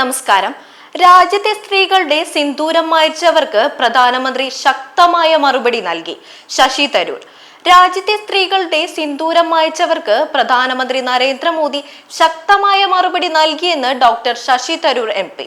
നമസ്കാരം. രാജ്യത്തെ സ്ത്രീകളുടെ സിന്ദൂരം മായ്ച്ചവർക്ക് പ്രധാനമന്ത്രി ശക്തമായ മറുപടി നൽകി. ശശി തരൂർ. രാജ്യത്തെ സ്ത്രീകളുടെ സിന്ദൂരം മായ്ച്ചവർക്ക് പ്രധാനമന്ത്രി നരേന്ദ്രമോദി ശക്തമായ മറുപടി നൽകിയെന്ന് doctor Shashi Tharoor M P.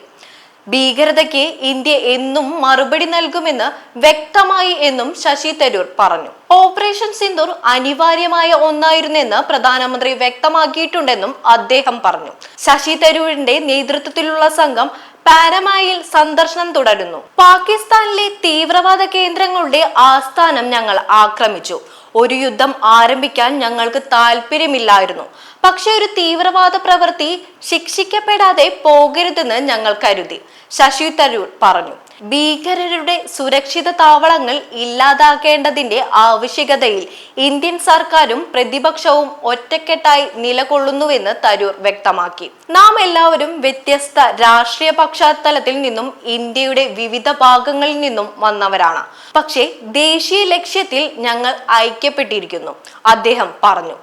ഭീകരതയ്ക്ക് India എന്നും മറുപടി നൽകുമെന്ന് വ്യക്തമായി എന്നും ശശി തരൂർ പറഞ്ഞു. ഓപ്പറേഷൻ സിന്ദൂർ അനിവാര്യമായ ഒന്നായിരുന്നെന്ന് പ്രധാനമന്ത്രി വ്യക്തമാക്കിയിട്ടുണ്ടെന്നും അദ്ദേഹം പറഞ്ഞു. ശശി തരൂരിന്റെ നേതൃത്വത്തിലുള്ള സംഘം പാനമായിൽ സന്ദർശനം തുടരുന്നു. പാകിസ്ഥാനിലെ തീവ്രവാദ കേന്ദ്രങ്ങളുടെ ആസ്ഥാനം ഞങ്ങൾ ആക്രമിച്ചു. ഒരു യുദ്ധം ആരംഭിക്കാൻ ഞങ്ങൾക്ക് താല്പര്യമില്ലായിരുന്നു പക്ഷെ ഒരു തീവ്രവാദ പ്രവൃത്തി ശിക്ഷിക്കപ്പെടാതെ പോകരുതെന്ന് ഞങ്ങൾ കരുതി ശശി തരൂർ പറഞ്ഞു. ഭീകരരുടെ സുരക്ഷിത താവളങ്ങൾ ഇല്ലാതാക്കേണ്ടതിന്റെ ആവശ്യകതയിൽ ഇന്ത്യൻ സർക്കാരും പ്രതിപക്ഷവും ഒറ്റക്കെട്ടായി നിലകൊള്ളുന്നുവെന്ന് തരൂർ വ്യക്തമാക്കി. നാം എല്ലാവരും വ്യത്യസ്ത രാഷ്ട്രീയ പശ്ചാത്തലത്തിൽ നിന്നും ഇന്ത്യയുടെ വിവിധ ഭാഗങ്ങളിൽ നിന്നും വന്നവരാണ്. പക്ഷേ ദേശീയ ലക്ഷ്യത്തിൽ ഞങ്ങൾ ഐക്യപ്പെട്ടിരിക്കുന്നു അദ്ദേഹം പറഞ്ഞു.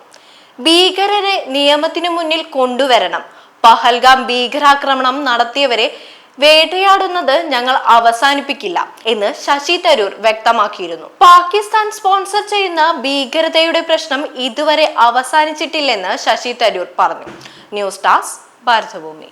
ഭീകരരെ നിയമത്തിനു മുന്നിൽ കൊണ്ടുവരണം. പഹൽഗാം ഭീകരാക്രമണം നടത്തിയവരെ വേട്ടയാടുന്നത് ഞങ്ങൾ അവസാനിപ്പിക്കില്ല എന്ന് ശശി തരൂർ വ്യക്തമാക്കിയിരുന്നു. പാകിസ്ഥാൻ സ്പോൺസർ ചെയ്യുന്ന ഭീകരതയുടെ പ്രശ്നം ഇതുവരെ അവസാനിച്ചിട്ടില്ലെന്ന് ശശി തരൂർ പറഞ്ഞു. News task Bharathabhoomi.